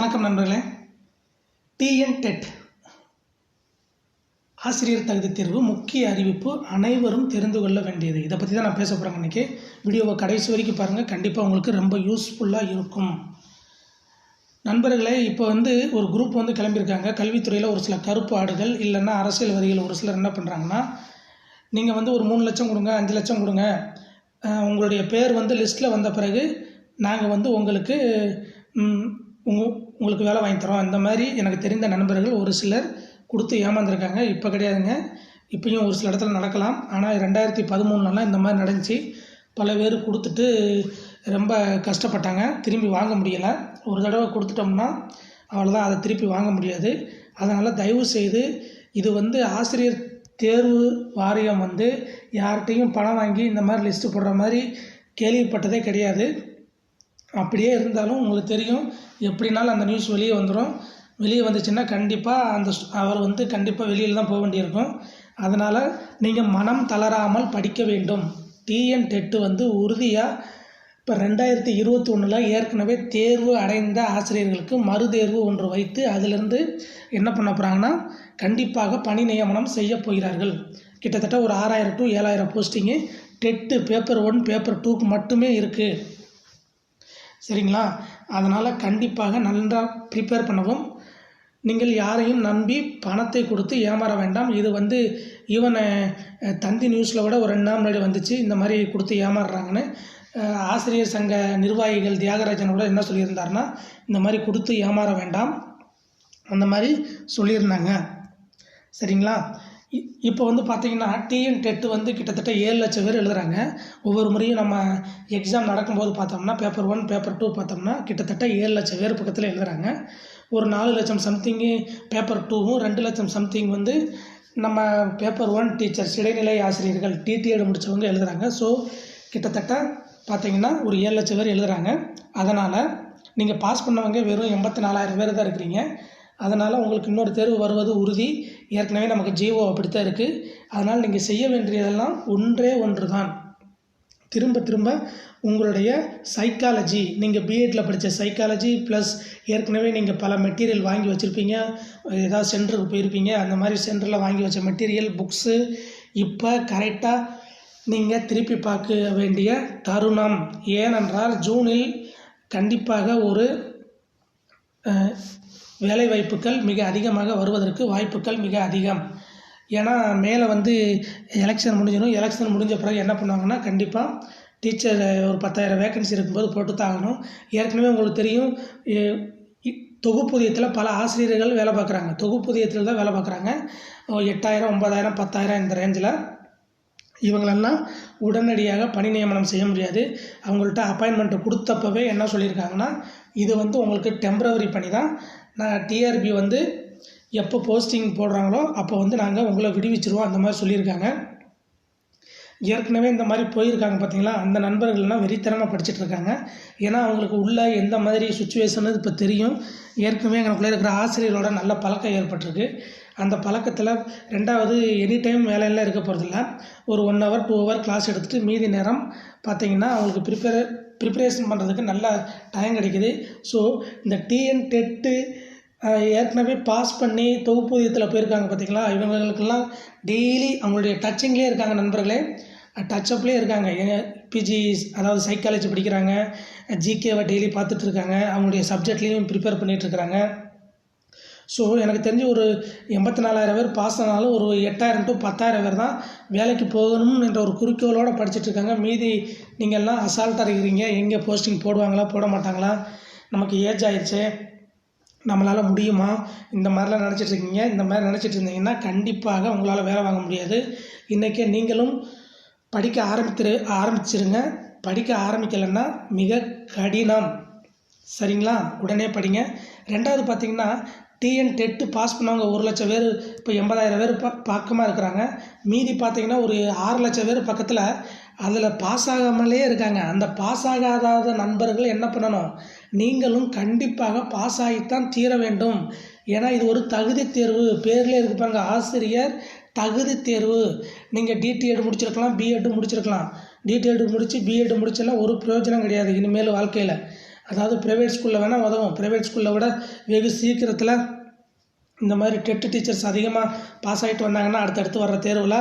வணக்கம் நண்பர்களே. TN dead ஆசிரியர் தகுதி தேர்வு முக்கிய அறிவிப்பு அனைவரும் தெரிந்து கொள்ள வேண்டியது. இதை பற்றி தான் நான் பேச போகிறேன் இன்றைக்கி வீடியோவை கடைசி வரைக்கும் பாருங்கள் கண்டிப்பாக உங்களுக்கு ரொம்ப யூஸ்ஃபுல்லாக இருக்கும். நண்பர்களே இப்போ வந்து ஒரு குரூப் வந்து கிளம்பியிருக்காங்க. கல்வித்துறையில் ஒரு சில கருப்பு ஆடுகள் இல்லைன்னா அரசியல்வாதிகள் ஒரு சிலர் என்ன பண்ணுறாங்கன்னா நீங்கள் வந்து ஒரு மூணு லட்சம் கொடுங்க அஞ்சு லட்சம் கொடுங்க. உங்களுடைய பேர் வந்து லிஸ்ட்டில் வந்த பிறகு நாங்கள் வந்து உங்களுக்கு உங்கள் உங்களுக்கு வேலை வாங்கி தரோம். இந்த மாதிரி எனக்கு தெரிந்த நண்பர்கள் ஒரு சிலர் கொடுத்து ஏமாந்துருக்காங்க. இப்போ கிடையாதுங்க. இப்பயும் ஒரு சில இடத்துல நடக்கலாம். ஆனால் ரெண்டாயிரத்தி பதிமூணுலலாம் இந்த மாதிரி நடந்துச்சு. பல பேர் கொடுத்துட்டு ரொம்ப கஷ்டப்பட்டாங்க. திரும்பி வாங்க முடியலை. ஒரு தடவை கொடுத்துட்டோம்னா அவ்வளோதான் அதை திருப்பி வாங்க முடியாது. அதனால் தயவு செய்து இது வந்து ஆசிரியர் தேர்வு வாரியம் வந்து யார்கிட்டையும் பணம் வாங்கி இந்த மாதிரி லிஸ்ட்டு போடுற மாதிரி கேள்விப்பட்டதே கிடையாது. அப்படியே இருந்தாலும் உங்களுக்கு தெரியும் எப்படினாலும் அந்த நியூஸ் வெளியே வந்துடும் வெளியே வந்துச்சுன்னா கண்டிப்பாக அந்த அவர் வந்து கண்டிப்பாக வெளியில் தான் போக வேண்டியிருக்கும். அதனால் நீங்கள் மனம் தளராமல் படிக்க வேண்டும். டிஎன் டெட்டு வந்து உறுதியாக இப்போ ரெண்டாயிரத்தி இருபத்தி ஒன்றில் ஏற்கனவே தேர்வு அடைந்த ஆசிரியர்களுக்கு மறுதேர்வு ஒன்று வைத்து அதிலிருந்து என்ன பண்ண போகிறாங்கன்னா கண்டிப்பாக பணி நியமனம் செய்ய போகிறார்கள். கிட்டத்தட்ட ஒரு ஆறாயிரம் டு ஏழாயிரம் போஸ்டிங்கு டெட்டு பேப்பர் ஒன் பேப்பர் டூக்கு மட்டுமே இருக்குது சரிங்களா? அதனால் கண்டிப்பாக நன்றாக ப்ரிப்பேர் பண்ணவும். நீங்கள் யாரையும் நம்பி பணத்தை கொடுத்து ஏமாற வேண்டாம். இது வந்து ஈவன் தந்தி நியூஸில் கூட ஒரு ரெண்டு நாள் முன்னாடி வந்துச்சு. இந்த மாதிரி கொடுத்து ஏமாறுறாங்கன்னு. ஆசிரியர் சங்க நிர்வாகிகள் தியாகராஜன் கூட என்ன சொல்லியிருந்தாருன்னா இந்த மாதிரி கொடுத்து ஏமாற வேண்டாம். அந்த மாதிரி சொல்லியிருந்தாங்க. சரிங்களா? இப்போ வந்து பார்த்தீங்கன்னா டிஎன் டெட்டு வந்து கிட்டத்தட்ட ஏழு லட்சம் பேர் எழுதுகிறாங்க ஒவ்வொரு முறையும் நம்ம எக்ஸாம் நடக்கும்போது பார்த்தோம்னா பேப்பர் ஒன் பேப்பர் டூ பார்த்தோம்னா கிட்டத்தட்ட ஏழு லட்சம் பேர் பக்கத்தில் எழுதுகிறாங்க ஒரு நாலு லட்சம் சம்திங்கு பேப்பர் டூவும் ரெண்டு லட்சம் சம்திங் வந்து நம்ம பேப்பர் ஒன் டீச்சர்ஸ் இடைநிலை ஆசிரியர்கள் டிடிஎட் முடித்தவங்க எழுதுகிறாங்க ஸோ கிட்டத்தட்ட பார்த்தீங்கன்னா ஒரு ஏழு லட்சம் பேர் எழுதுகிறாங்க அதனால் நீங்கள் பாஸ் பண்ணவங்க வெறும் எண்பத்தி நாலாயிரம் பேர் தான் இருக்கிறீங்க. அதனால் உங்களுக்கு இன்னொரு தேர்வு வருவது உறுதி. ஏற்கனவே நமக்கு ஜீவோ அப்படித்தான் இருக்குது அதனால் நீங்கள் செய்ய வேண்டியதெல்லாம் ஒன்றே ஒன்று தான் திரும்ப திரும்ப உங்களுடைய சைக்காலஜி நீங்கள் பிஎட்டில் படித்த சைக்காலஜி ப்ளஸ் ஏற்கனவே நீங்கள் பல மெட்டீரியல் வாங்கி வச்சுருப்பீங்க. ஏதாவது சென்டருக்கு போயிருப்பீங்க. அந்த மாதிரி சென்டரில் வாங்கி வச்ச மெட்டீரியல் புக்ஸு இப்போ கரெக்டாக நீங்கள் திருப்பி பார்க்க வேண்டிய தருணம். ஏனென்றால் ஜூனில் கண்டிப்பாக ஒரு வேலைவாய்ப்புகள் மிக அதிகமாக வருவதற்கு வாய்ப்புகள் மிக அதிகம். ஏன்னா மேலே வந்து எலெக்ஷன் முடிஞ்சிடும். எலெக்ஷன் முடிஞ்ச பிறகு என்ன பண்ணுவாங்கன்னா கண்டிப்பாக டீச்சர் ஒரு பத்தாயிரம் வேகன்சி இருக்கும்போது போட்டு தாகணும் ஏற்கனவே உங்களுக்கு தெரியும் எ- தொகுப்பூதியத்தில் பல ஆசிரியர்கள் வேலை பார்க்குறாங்க. தொகுப்பூதியத்தில் தான் வேலை பார்க்குறாங்க. எட்டாயிரம் ஒம்பதாயிரம் பத்தாயிரம் இந்த ரேஞ்சில் இவங்களெல்லாம் உடனடியாக பணி நியமனம் செய்ய முடியாது. அவங்கள்ட்ட அப்பாயின்மெண்ட்டு கொடுத்தப்பவே என்ன சொல்லியிருக்காங்கன்னா இது வந்து உங்களுக்கு டெம்ப்ரவரி பணி தான். நான் டிஆர்பி வந்து எப்போ போஸ்டிங் போடுறாங்களோ அப்போ வந்து நாங்கள் உங்களை விடுவிச்சிருவோம் அந்த மாதிரி சொல்லியிருக்காங்க. ஏற்கனவே இந்த மாதிரி போயிருக்காங்க பார்த்தீங்களா? அந்த நண்பர்கள்லாம் வெறித்தனமாக படிச்சுட்டு இருக்காங்க. ஏன்னா அவங்களுக்கு உள்ள எந்த மாதிரி சுச்சுவேஷன் இப்போ தெரியும். ஏற்கனவே எங்களுக்குள்ளே இருக்கிற ஆசிரியரோட நல்ல பழக்கம் ஏற்பட்டிருக்கு. அந்த பழக்கத்தில் ரெண்டாவது எனி டைம் வேலையெல்லாம் இருக்க போகிறதில்ல ஒரு one hour two hour class எடுத்துகிட்டு மீதி நேரம் பார்த்தீங்கன்னா அவங்களுக்கு ப்ரிப்பேர் ப்ரிப்பரேஷன் பண்ணுறதுக்கு நல்ல டைம் கிடைக்குது. ஸோ இந்த டிஎன் டெட்டு ஏற்கனவே பாஸ் பண்ணி தொகுப்பூதியத்தில் போயிருக்காங்க பார்த்தீங்களா இவங்களுக்கெல்லாம் டெய்லி அவங்களுடைய டச்சிங்லேயே இருக்காங்க நண்பர்களே. டச்சப்லேயே இருக்காங்க. பிஜி அதாவது சைக்காலஜி படிக்கிறாங்க. ஜிகேவை டெய்லி பார்த்துட்ருக்காங்க அவங்களுடைய சப்ஜெக்ட்லேயும் ப்ரிப்பேர் பண்ணிட்டு ஸோ எனக்கு தெரிஞ்சு ஒரு எண்பத்தி நாலாயிரம் பேர் பாஸ் ஆனாலும் ஒரு எட்டாயிரம் டு பத்தாயிரம் பேர் தான் வேலைக்கு போகணும் என்ற ஒரு குறிக்கோளோடு படிச்சுட்டு இருக்காங்க மீதி நீங்கள்லாம் அசால்ட்டாக இருக்கிறீங்க எங்கே போஸ்டிங் போடுவாங்களா போட மாட்டாங்களா? நமக்கு ஏஜ் ஆயிடுச்சு நம்மளால் முடியுமா? இந்த மாதிரிலாம் நினச்சிட்டு இருக்கீங்க இந்த மாதிரி நினச்சிட்டு இருந்தீங்கன்னா கண்டிப்பாக உங்களால் வேலை வாங்க முடியாது. இன்றைக்கே நீங்களும் படிக்க ஆரம்பித்திரு ஆரம்பிச்சிருங்க. படிக்க ஆரம்பிக்கலைன்னா மிக கடினம். சரிங்களா? உடனே படிங்க. ரெண்டாவது பார்த்தீங்கன்னா டிஎன் டெட்டு பாஸ் பண்ணவங்க ஒரு லட்சம் பேர் இப்போ எண்பதாயிரம் பேர் ப பக்கமாக இருக்கிறாங்க. மீதி பார்த்தீங்கன்னா ஒரு ஆறு லட்சம் பேர் பக்கத்தில் அதில் பாஸ் ஆகாமலே இருக்காங்க. அந்த பாஸ் ஆகாத நண்பர்கள் என்ன பண்ணணும்? நீங்களும் கண்டிப்பாக பாஸ் ஆகித்தான் தீர வேண்டும். ஏன்னா இது ஒரு தகுதி தேர்வு. பேர்லேயே இருக்கு பாருங்க ஆசிரியர் தகுதி தேர்வு. நீங்கள் டிடிஎட் முடிச்சிருக்கலாம் பிஎட் முடிச்சிருக்கலாம். டிடிஎட் முடித்து பிஎட் முடிச்செல்லாம் ஒரு பிரயோஜனம் கிடையாது. இனிமேல் வாழ்க்கையில். அதாவது ப்ரைவேட் ஸ்கூலில் வேணால் உதவும். ப்ரைவேட் ஸ்கூலில் விட வெகு சீக்கிரத்தில் இந்த மாதிரி டெட்டு டீச்சர்ஸ் அதிகமாக பாஸ் ஆகிட்டு வந்தாங்கன்னா அடுத்தடுத்து வர்ற தேர்வில்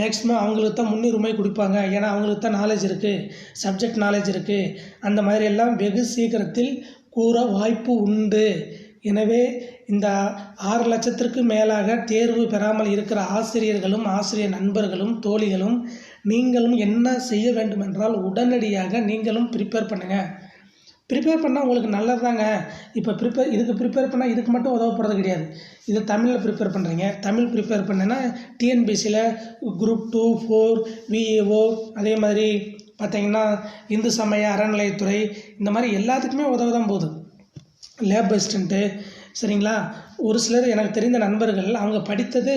மேக்ஸிமம் அவங்களுக்கு தான் முன்னுரிமை கொடுப்பாங்க. ஏன்னா அவங்களுக்கு தான் நாலேஜ் இருக்குது சப்ஜெக்ட் நாலேஜ் இருக்குது அந்த மாதிரி எல்லாம் வெகு சீக்கிரத்தில் கூற வாய்ப்பு உண்டு. எனவே இந்த ஆறு லட்சத்திற்கு மேலாக தேர்வு பெறாமல் இருக்கிற ஆசிரியர்களும் ஆசிரியர் நண்பர்களும் தோழிகளும் நீங்களும் என்ன செய்ய வேண்டுமென்றால் உடனடியாக நீங்களும் ப்ரிப்பேர் பண்ணுங்கள் ப்ரிப்பேர் பண்ணால் உங்களுக்கு நல்லது தாங்க இப்போ ப்ரிப்பேர் இதுக்கு ப்ரிப்பேர் பண்ணால் இதுக்கு மட்டும் உதவப்படுறது கிடையாது. இது தமிழில் ப்ரிப்பேர் பண்ணுறீங்க தமிழ் ப்ரிப்பேர் பண்ணேன்னா டிஎன்பிசியில் குரூப் டூ ஃபோர் விஏஓ அதே மாதிரி பார்த்தீங்கன்னா இந்து சமய அறநிலையத்துறை இந்த மாதிரி எல்லாத்துக்குமே உதவ தான் போகுது. லேப் அசிஸ்டண்ட்டு சரிங்களா? ஒரு சிலர் எனக்கு தெரிந்த நண்பர்கள் அவங்க படித்தது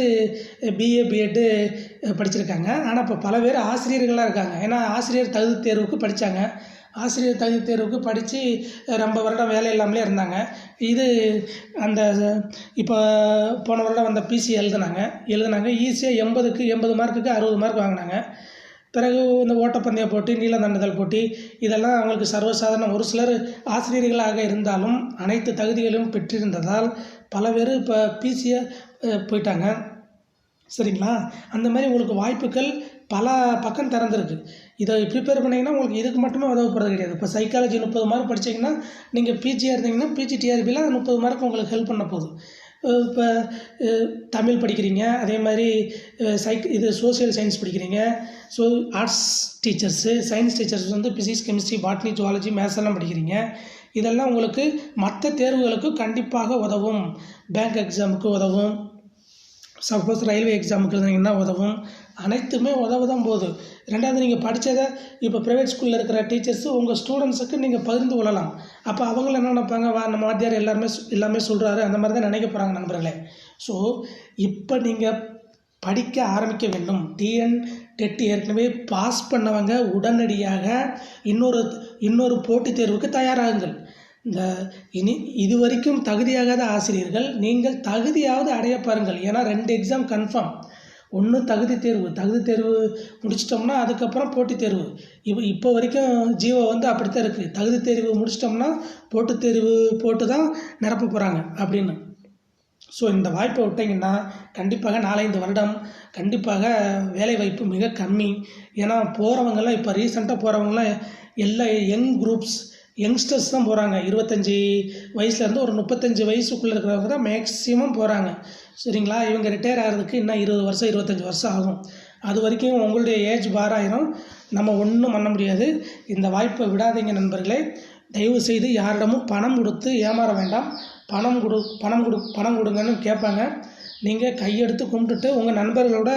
பிஏ பிஎட்டு படிச்சிருக்காங்க. ஆனால் இப்போ பல பேர் ஆசிரியர்களாக இருக்காங்க. ஏன்னா ஆசிரியர் தகுதி தேர்வுக்கு படித்தாங்க ஆசிரியர் தகுதி தேர்வுக்கு படித்து ரொம்ப வருடம் வேலை இல்லாமலே இருந்தாங்க. இது அந்த இப்போ போன வருடம் வந்த பிசி எழுதுனாங்க. எழுதுனாங்க ஈஸியாக எண்பதுக்கு எண்பது மார்க்குக்கு அறுபது மார்க் வாங்கினாங்க. பிறகு இந்த ஓட்டப்பந்தய போட்டி நீளம் தண்டுதல் போட்டி இதெல்லாம் அவங்களுக்கு சர்வசாதாரண ஒரு சிலர் ஆசிரியர்களாக இருந்தாலும் அனைத்து தகுதிகளையும் பெற்றிருந்ததால் பல பேர் இப்போ பிசியை போயிட்டாங்க. சரிங்களா? அந்த மாதிரி உங்களுக்கு வாய்ப்புகள் பல பக்கம் திறந்துருக்கு. இதை ப்ரிப்பேர் பண்ணிங்கன்னா உங்களுக்கு இதுக்கு மட்டுமே உதவப்படுறது கிடையாது. இப்போ சைக்காலஜி முப்பது மார்க் படிச்சீங்கன்னா நீங்கள் பிஜியாக இருந்தீங்கன்னா பிஜி டிஆர்பியில் முப்பது மார்க் உங்களுக்கு ஹெல்ப் பண்ண போகுது. இப்போ தமிழ் படிக்கிறீங்க அதே மாதிரி சைக் இது சோஷியல் சயின்ஸ் படிக்கிறீங்க. So arts teachers science teachers வந்து physics chemistry botany zoology maths எல்லாம் படிக்கிறீங்க. இதெல்லாம் உங்களுக்கு மற்ற தேர்வுகளுக்கு கண்டிப்பாக உதவும். பேங்க் எக்ஸாமுக்கு உதவும். சப்போஸ் ரயில்வே எக்ஸாமுக்கு இருந்தீங்கன்னா உதவும். அனைத்துமே உதவு தான் போகுது. ரெண்டாவது நீங்கள் படித்ததை இப்போ ப்ரைவேட் ஸ்கூலில் இருக்கிற டீச்சர்ஸு உங்கள் ஸ்டூடெண்ட்ஸுக்கு நீங்கள் பகிர்ந்து கொள்ளலாம். அப்போ அவங்களும் என்ன நினைப்பாங்க? வா நம்ம வாத்தியார் எல்லாருமே எல்லாமே சொல்கிறாரு அந்த மாதிரி தான் நினைக்க போகிறாங்க நண்பர்களே. ஸோ இப்போ நீங்கள் படிக்க ஆரம்பிக்க வேண்டும். டிஎன் டெட் ஏற்கனவே பாஸ் பண்ணவங்க உடனடியாக இன்னொரு இன்னொரு போட்டித் தேர்வுக்கு தயாராகுங்கள். இந்த இனி இதுவரைக்கும் தகுதியாகாத ஆசிரியர்கள் நீங்கள் தகுதியாவது அடைய பாருங்கள். ஏன்னா ரெண்டு எக்ஸாம் கன்ஃபார்ம் ஒன்று தகுதி தேர்வு. தகுதி தேர்வு முடிச்சிட்டோம்னா அதுக்கப்புறம் போட்டித் தேர்வு. இப்போ இப்போ வரைக்கும் ஜீவோ வந்து அப்படித்தான் இருக்குது தகுதி தேர்வு முடிச்சிட்டோம்னா போட்டித் தேர்வு போட்டு தான் நிரப்ப போகிறாங்க அப்படின்னு. ஸோ இந்த வாய்ப்பை விட்டீங்கன்னா கண்டிப்பாக நாலஞ்சு வருடம் கண்டிப்பாக வேலைவாய்ப்பு மிக கம்மி. ஏன்னா போகிறவங்கலாம் இப்போ ரீசெண்டாக போகிறவங்களாம் எல்லா யங் குரூப்ஸ் யங்ஸ்டர்ஸ் தான் போகிறாங்க இருபத்தஞ்சி வயசுலேருந்து ஒரு முப்பத்தஞ்சு வயசுக்குள்ளே இருக்கிறவங்க தான் மேக்ஸிமம் போகிறாங்க சரிங்களா? இவங்க ரிட்டையர் ஆகிறதுக்கு இன்னும் இருபது வருஷம் இருபத்தஞ்சி வருஷம் ஆகும். அது வரைக்கும் உங்களுடைய ஏஜ் பாராயிரம் நம்ம ஒன்றும் பண்ண முடியாது. இந்த வாய்ப்பை விடாதீங்க நண்பர்களே. தயவு செய்து யாரிடமும் பணம் கொடுத்து ஏமாற வேண்டாம். பணம் கொடு பணம் கொடு பணம் கொடுங்கன்னு கேட்பாங்க. நீங்கள் கையெடுத்து கும்பிட்டுட்டு உங்கள் நண்பர்களோட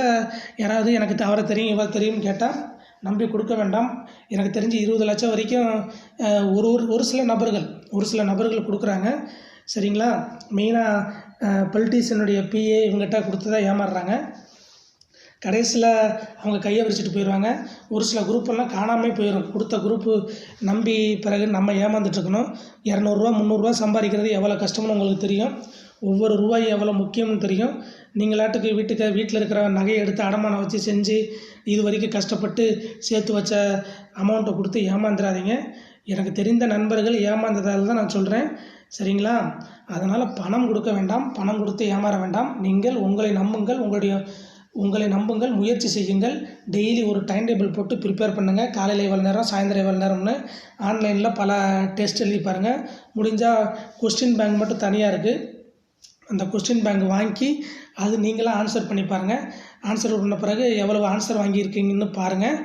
யாராவது எனக்கு அவரை தெரியும் இவர் தெரியும்னு கேட்டால் நம்பி கொடுக்க வேண்டாம். எனக்கு தெரிஞ்சு இருபது லட்சம் வரைக்கும் ஒரு ஒரு ஒரு சில நபர்கள் ஒரு சில நபர்கள் கொடுக்குறாங்க. சரிங்களா? மெயினாக பொலிட்டீஷியனுடைய பிஏ இவங்ககிட்ட கொடுத்து தான் ஏமாறுறாங்க. கடைசியில் அவங்க கையை விரிச்சிட்டு போயிடுவாங்க ஒரு சில குரூப்பெல்லாம் காணாமல் போயிடும் கொடுத்த குரூப்பு நம்பி பிறகு நம்ம ஏமாந்துட்டுருக்கணும் இரநூறுவா முந்நூறுரூவா சம்பாதிக்கிறது எவ்வளோ கஷ்டம்னு உங்களுக்கு தெரியும். ஒவ்வொரு ரூபாய் எவ்வளோ முக்கியம்னு தெரியும். நீங்களாட்டுக்கு வீட்டுக்கு வீட்டில் இருக்கிற நகையை எடுத்து அடமானம் வச்சு செஞ்சு இது வரைக்கும் கஷ்டப்பட்டு சேர்த்து வச்ச அமௌண்ட்டை கொடுத்து ஏமாந்துடாதீங்க எனக்கு தெரிந்த நண்பர்கள் ஏமாந்ததால் தான் நான் சொல்கிறேன் சரிங்களா? அதனால் பணம் கொடுக்க வேண்டாம். பணம் கொடுத்து ஏமாற வேண்டாம். நீங்கள் உங்களை நம்புங்கள். உங்களுடைய உங்களை நம்புங்கள் முயற்சி செய்யுங்கள். டெய்லி ஒரு டைம் டேபிள் போட்டு ப்ரிப்பேர் பண்ணுங்கள் காலையில் இவ்வளோ நேரம் சாயந்தரம் இவ்வளோ நேரம்னு ஆன்லைனில் பல டெஸ்ட் எழுதி பாருங்கள் முடிஞ்சால் கொஸ்டின் பேங்க் மட்டும் தனியாக இருக்குது அந்த கொஸ்டின் பேங்க் வாங்கி அது நீங்களாக ஆன்சர் பண்ணி பாருங்கள் ஆன்சர் பண்ண பிறகு எவ்வளவு ஆன்சர் வாங்கியிருக்கீங்கன்னு பாருங்கள்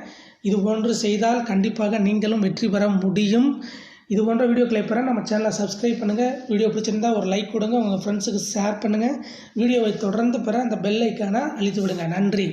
இது போன்று செய்தால் கண்டிப்பாக நீங்களும் வெற்றி பெற முடியும். இது போன்ற வீடியோக்களை பெற நம்ம சேனலை சப்ஸ்கிரைப் பண்ணுங்கள் வீடியோ பிடிச்சிருந்தா ஒரு லைக் கொடுங்க. உங்கள் ஃப்ரெண்ட்ஸுக்கு ஷேர் பண்ணுங்கள் வீடியோவை தொடர்ந்து பெற அந்த பெல் ஐக்கானை அழித்து விடுங்க. நன்றி.